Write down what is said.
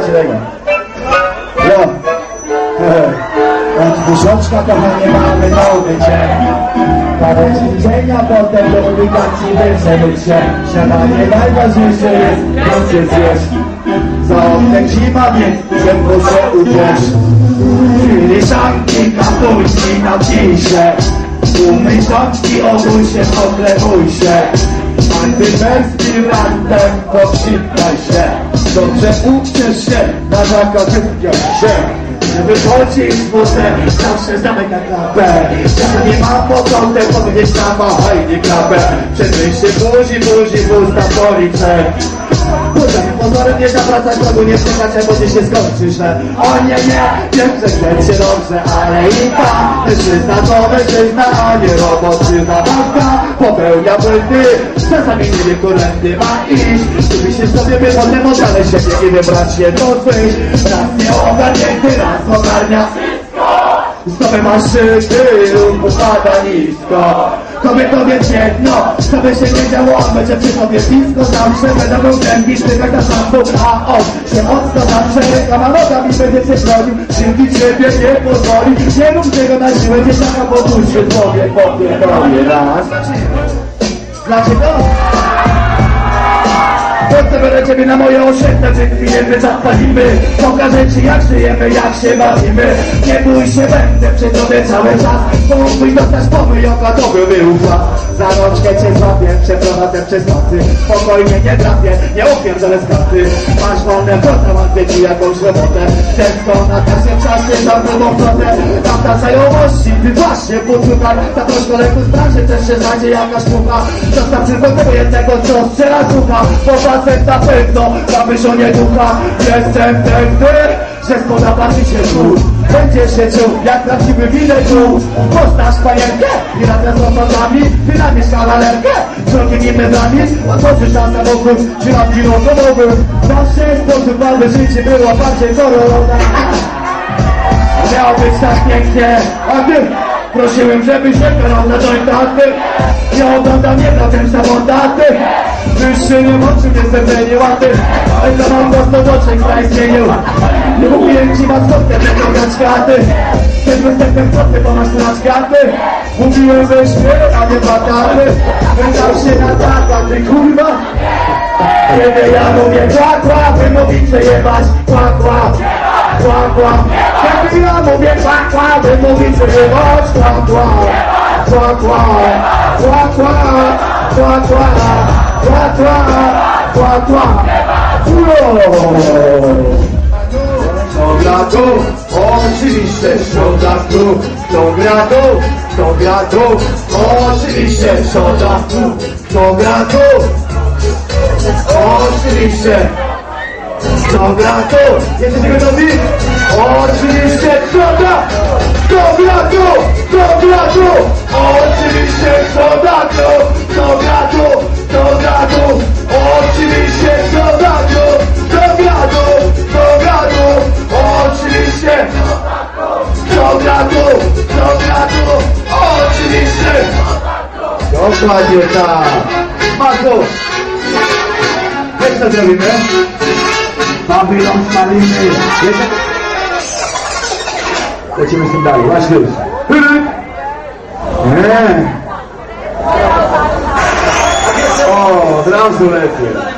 tego. Jo. Od tysiączka kochanie mamy nowy dzień. Parę ćwiczenia, potem do publikacji wyszyć się. Śniadanie najważniejsze jest, nocy zjeść. Za oknem zima, więc się uciesz. Filiszanki, kapuści, napij się. Umyj rączki, ogój się, poklepuj się. Antymęskim rantem pokrzytaj się. Dobrze uczesz się, na zakazywkę się. Nie wychodzisz z busem, zawsze zamykaj klapę. Czasem nie ma początek powiedzieć sama, hajnie klapę. Przed wyjściem buzi, buzi, buz na policę. Potem pozorem nie zawracać drogu, nie wstrzymać, bo gdzieś się skończy źle. O nie, nie, wiem, że chcecie dobrze, ale i tam Mężczyzna to mężczyzna, a nie robotczyzna Babka popełnia błędy, czasami nie wie, którędy ma iść. Lubi się sobie, by potem oddalej siebie i wybrać się do wyjść Raz nie ogarnięty, raz ogarnia Masz szybty, lub upada nisko. Kobietowie jedno, co by się nie działo, będzie przy tobie blisko. Zawsze będą głębi, sztywek na szampu A on się mocno zawsze rękama nogami będzie cię bronił Dzięki ciebie nie pozwoli, nie rób tego na siłę Dzieciaka podróż się człowiek popierdoli. Raz. Dlaczego? Potem ciebie na moje osiedle, czy chwilę my zapalimy Pokażę ci jak żyjemy, jak się bawimy. Nie bój się, będę przy tobie cały czas. Pomóż dostać pomyj, oka tobie wyufa Za rączkę cię złapię, przeprowadzę przez nocy. Spokojnie nie trafię, nie upierdolę z karty Masz wolne wrota, mam ci jakąś robotę. Często na kasę czasy, za drugą flotę Tamta znajomości, ty właśnie poszukaj Za troszkę leku z branży też się znajdzie jakaś mucha. Zostaw tylko tego jednego, co strzela ducha facet na pewno, na wyżonie ducha. Jestem pewny, że spodoba ci się tu Będziesz się czuł jak prawdziwy widelców Poznasz panienkę i razem z osobami Wynajmiesz kawalerkę Wzrokiem i medrami Otworzysz tam samochód Drzwi lokomowy Zawsze sposób mamy życie było bardziej kolorowe. Miało być tak pięknie A ty? Prosiłem, żebyś nie grał na jointaty Nie oglądam na tym samotaty Wyższy nie moczy mnie serdecznie łaty Ale to mam dostowodczek kraj zmienił Nie mówiłem ci maskotkę, że drogać kwiaty Przed występem proty, bo masz teraz kwiaty Mówiłem weź mnie, a nie bataty Wydał się na tata, ty kurwa. Kiedy ja mówię kła, kła, wy mówicie jebać Kła, kła, kła, kła Kiedy ja mówię kła, kła, wy mówicie jebać Kła, kła, kła, kła, kła, kła, kła, kła Kła, kła, kła, kła Oczywiście Szoda tu Kto gra tu? Kto gra tu? Oczywiście Szoda tu Kto gra tu? Oczywiście Kto gra tu? Jesteście gotowi? Oczywiście Szoda Kto gra tu? Kto gra tu? Oczywiście Szoda tu Kto Tak Mazu Wiesz co zrobimy? Babylon spalimy Jeszcze... Lecimy z tym dalej, masz już Nie. O, od razu lepiej